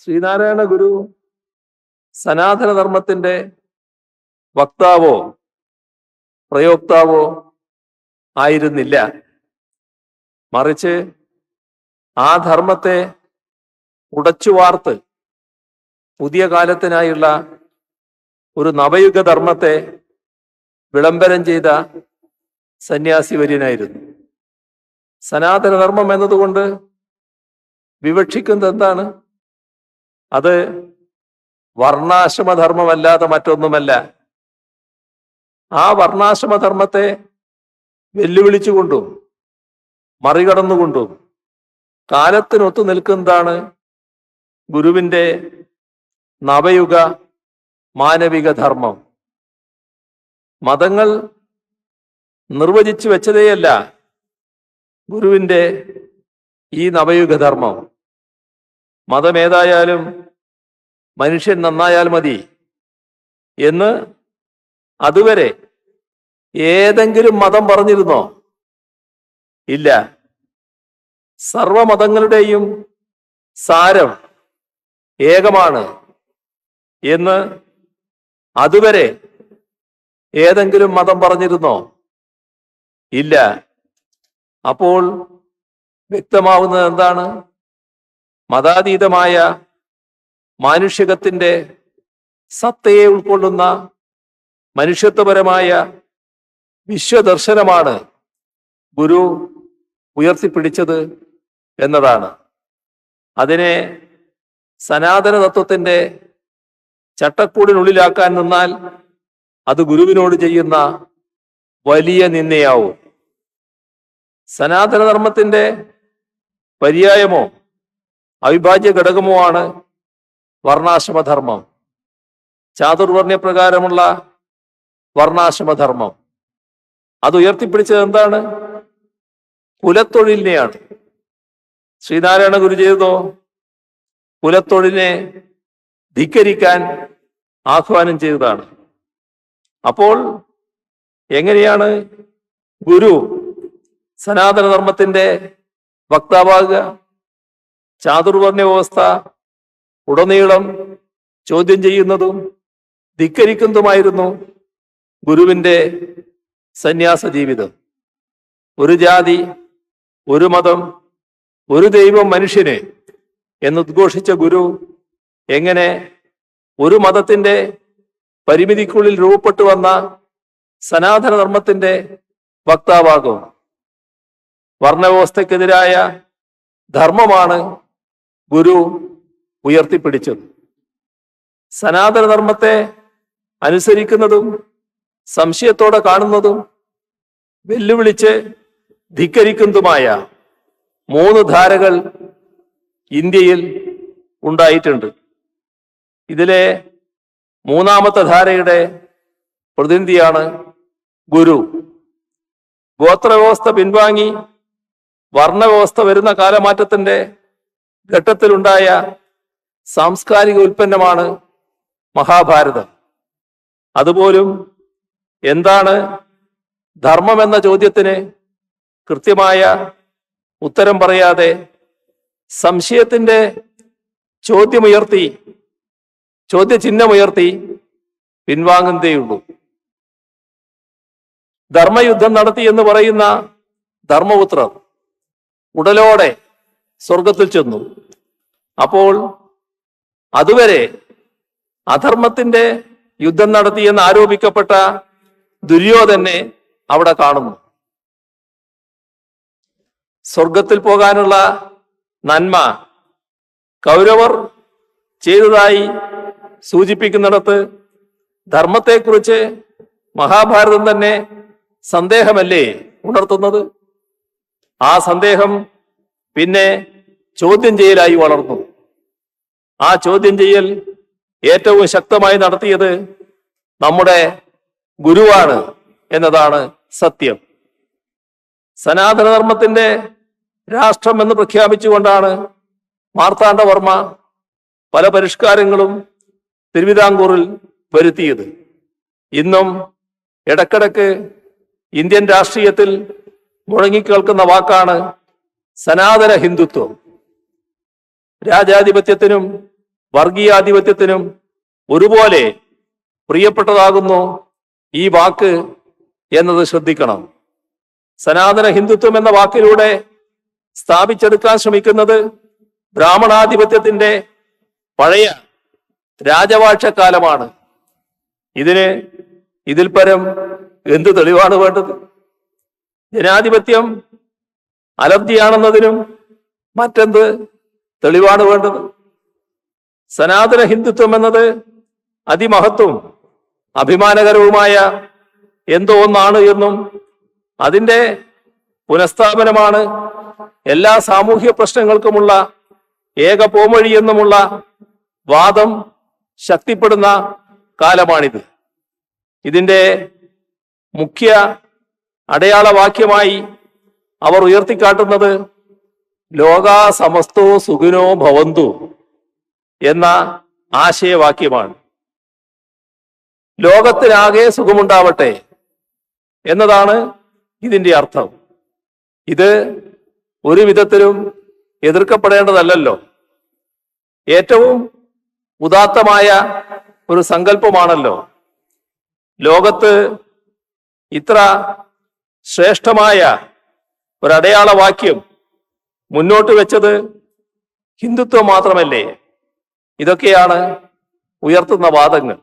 ശ്രീനാരായണ ഗുരു സനാതനധർമ്മത്തിന്റെ വക്താവോ പ്രയോക്താവോ ആയിരുന്നില്ല. മറിച്ച് ആ ധർമ്മത്തെ ഉടച്ചു വാർത്ത് പുതിയ കാലത്തിനായുള്ള ഒരു നവയുഗ ധർമ്മത്തെ വിളംബരം ചെയ്ത സന്യാസി വര്യനായിരുന്നു സനാതന ധർമ്മം എന്നതുകൊണ്ട് വിവക്ഷിക്കുന്നത് എന്താണ്? അത് വർണാശ്രമധർമ്മമല്ലാതെ മറ്റൊന്നുമല്ല. ആ വർണാശ്രമധർമ്മത്തെ വെല്ലുവിളിച്ചുകൊണ്ടും മറികടന്നുകൊണ്ടും കാലത്തിനൊത്തു നിൽക്കുന്നതാണ് ഗുരുവിന്റെ നവയുഗ മാനവിക ധർമ്മം. മതങ്ങൾ നിർവചിച്ചു വെച്ചതേയല്ല ഗുരുവിന്റെ ഈ നവയുഗ ധർമ്മം. മതമേതായാലും മനുഷ്യൻ നന്നായാൽ മതി എന്ന് അതുവരെ ഏതെങ്കിലും മതം പറഞ്ഞിരുന്നോ? ഇല്ല. സർവമതങ്ങളുടെയും സാരം ഏകമാണ് എന്ന് അതുവരെ ഏതെങ്കിലും മതം പറഞ്ഞിരുന്നോ? ഇല്ല. അപ്പോൾ വ്യക്തമാവുന്നത് എന്താണ്? മതാതീതമായ മാനുഷികത്തിന്റെ സത്തയെ ഉൾക്കൊള്ളുന്ന മനുഷ്യത്വപരമായ വിശ്വദർശനമാണ് ഗുരു ഉയർത്തിപ്പിടിച്ചത് എന്നതാണ്. അതിനെ സനാതന തത്വത്തിന്റെ ചട്ടക്കൂടിനുള്ളിലാക്കാൻ നിന്നാൽ അത് ഗുരുവിനോട് ചെയ്യുന്ന വലിയ നിന്ദയാവും. സനാതനധർമ്മത്തിന്റെ പര്യായമോ അവിഭാജ്യ ഘടകമോ ആണ് വർണാശ്രമധർമ്മം. ചാതുർവർണ പ്രകാരമുള്ള വർണാശ്രമധർമ്മം. അത് ഉയർത്തിപ്പിടിച്ചത് എന്താണ്? കുലത്തൊഴിലിനെയാണ്. ശ്രീനാരായണ ഗുരു ചെയ്തതോ? കുലത്തൊഴിലിനെ ധിക്കരിക്കാൻ ആഹ്വാനം ചെയ്തതാണ്. അപ്പോൾ എങ്ങനെയാണ് ഗുരു സനാതനധർമ്മത്തിന്റെ വക്താവാകുക? ചാതുർവർണ വ്യവസ്ഥ ഉടനീളം ചോദ്യം ചെയ്യുന്നതും ധിക്കരിക്കുന്നതുമായിരുന്നു ഗുരുവിന്റെ സന്യാസ ജീവിതം. ഒരു ജാതി ഒരു മതം ഒരു ദൈവം മനുഷ്യനെ എന്ന് എന്നുദ്ഘോഷിച്ച ഗുരു എങ്ങനെ ഒരു മതത്തിന്റെ പരിമിതിക്കുള്ളിൽ രൂപപ്പെട്ടു വന്ന സനാതനധർമ്മത്തിന്റെ വക്താവാകും. വർണവ്യവസ്ഥക്കെതിരായ ധർമ്മമാണ് ഗുരു ഉയർത്തിപ്പിടിച്ചത്. സനാതനധർമ്മത്തെ അനുസരിക്കുന്നതും സംശയത്തോടെ കാണുന്നതും വെല്ലുവിളിച്ച് ധിക്കരിക്കുന്നതുമായ മൂന്ന് ധാരകൾ ഇന്ത്യയിൽ ഉണ്ടായിട്ടുണ്ട്. ഇതിലെ മൂന്നാമത്തെ ധാരയുടെ പ്രതിനിധിയാണ് ഗുരു. ഗോത്രവ്യവസ്ഥ പിൻവാങ്ങി വർണവ്യവസ്ഥ വരുന്ന കാലമാറ്റത്തിന്റെ ഘട്ടത്തിലുണ്ടായ സാംസ്കാരിക ഉൽപ്പന്നമാണ് മഹാഭാരതം. അതുപോലും എന്താണ് ധർമ്മം എന്ന ചോദ്യത്തിന് കൃത്യമായ ഉത്തരം പറയാതെ സംശയത്തിന്റെ ചോദ്യമുയർത്തി ചോദ്യചിഹ്നമുയർത്തി പിൻവാങ്ങുന്നതേയുള്ളൂ. ധർമ്മയുദ്ധം നടത്തി എന്ന് പറയുന്ന ധർമ്മപുത്രർ ഉടലോടെ സ്വർഗത്തിൽ ചെന്നു. അപ്പോൾ അതുവരെ അധർമ്മത്തിന്റെ യുദ്ധം നടത്തിയെന്ന് ആരോപിക്കപ്പെട്ട ദുര്യോധനെ അവിടെ കാണുന്നു. സ്വർഗത്തിൽ പോകാനുള്ള നന്മ കൗരവർ ചെയ്തതായി സൂചിപ്പിക്കുന്നിടത്ത് ധർമ്മത്തെക്കുറിച്ച് മഹാഭാരതം തന്നെ സന്ദേഹമല്ലേ ഉണർത്തുന്നത്? ആ സന്ദേഹം പിന്നെ ചോദ്യം ചെയ്യലായി വളർന്നു. ആ ചോദ്യം ചെയ്യൽ ഏറ്റവും ശക്തമായി നടത്തിയത് നമ്മുടെ ഗുരുവാണ് എന്നതാണ് സത്യം. സനാതനധർമ്മത്തിന്റെ രാഷ്ട്രം എന്ന് പ്രഖ്യാപിച്ചുകൊണ്ടാണ് മാർത്താണ്ഡവർമ്മ പല പരിഷ്കാരങ്ങളും തിരുവിതാംകൂറിൽ വരുത്തിയത്. ഇന്നും ഇടക്കിടക്ക് ഇന്ത്യൻ രാഷ്ട്രീയത്തിൽ മുഴങ്ങിക്കേൾക്കുന്ന വാക്കാണ് സനാതന ഹിന്ദുത്വം. രാജാധിപത്യത്തിനും വർഗീയാധിപത്യത്തിനും ഒരുപോലെ പ്രിയപ്പെട്ടതാകുന്നു ഈ വാക്ക് എന്നത് ശ്രദ്ധിക്കണം. സനാതന ഹിന്ദുത്വം എന്ന വാക്കിലൂടെ സ്ഥാപിച്ചെടുക്കാൻ ശ്രമിക്കുന്നത് ബ്രാഹ്മണാധിപത്യത്തിന്റെ പഴയ രാജവാഴ്ചക്കാലമാണ്. ഇതിന് ഇതിൽ പരം എന്ത് തെളിവാണ് വേണ്ടത്? ജനാധിപത്യം അലബ്ധിയാണെന്നതിനും മറ്റെന്ത് തെളിവാണ് വേണ്ടത്. സനാതന ഹിന്ദുത്വം എന്നത് അതിമഹത്വം അഭിമാനകരവുമായ എന്തോ ഒന്നാണ് എന്നും അതിന്റെ പുനഃസ്ഥാപനമാണ് എല്ലാ സാമൂഹ്യ പ്രശ്നങ്ങൾക്കുമുള്ള ഏക പോംവഴി എന്നുമുള്ള വാദം ശക്തിപ്പെടുന്ന കാലമാണിത്. ഇതിന്റെ മുഖ്യ അടയാളവാക്യമായി അവർ ഉയർത്തിക്കാട്ടുന്നത് ലോകാ സമസ്തോ സുഖിനോ ഭവന്തു എന്ന ആശയവാക്യമാണ്. ലോകത്തിനാകെ സുഖമുണ്ടാവട്ടെ എന്നതാണ് ഇതിന്റെ അർത്ഥം. ഇത് ഒരു വിധത്തിലും എതിർക്കപ്പെടേണ്ടതല്ലല്ലോ. ഏറ്റവും ഉദാത്തമായ ഒരു സങ്കല്പമാണല്ലോ. ലോകത്ത് ഇത്ര ശ്രേഷ്ഠമായ ഒരടയാളവാക്യം മുന്നോട്ട് വെച്ചത് ഹിന്ദുത്വം മാത്രമല്ലേ? ഇതൊക്കെയാണ് ഉയർത്തുന്ന വാദങ്ങൾ.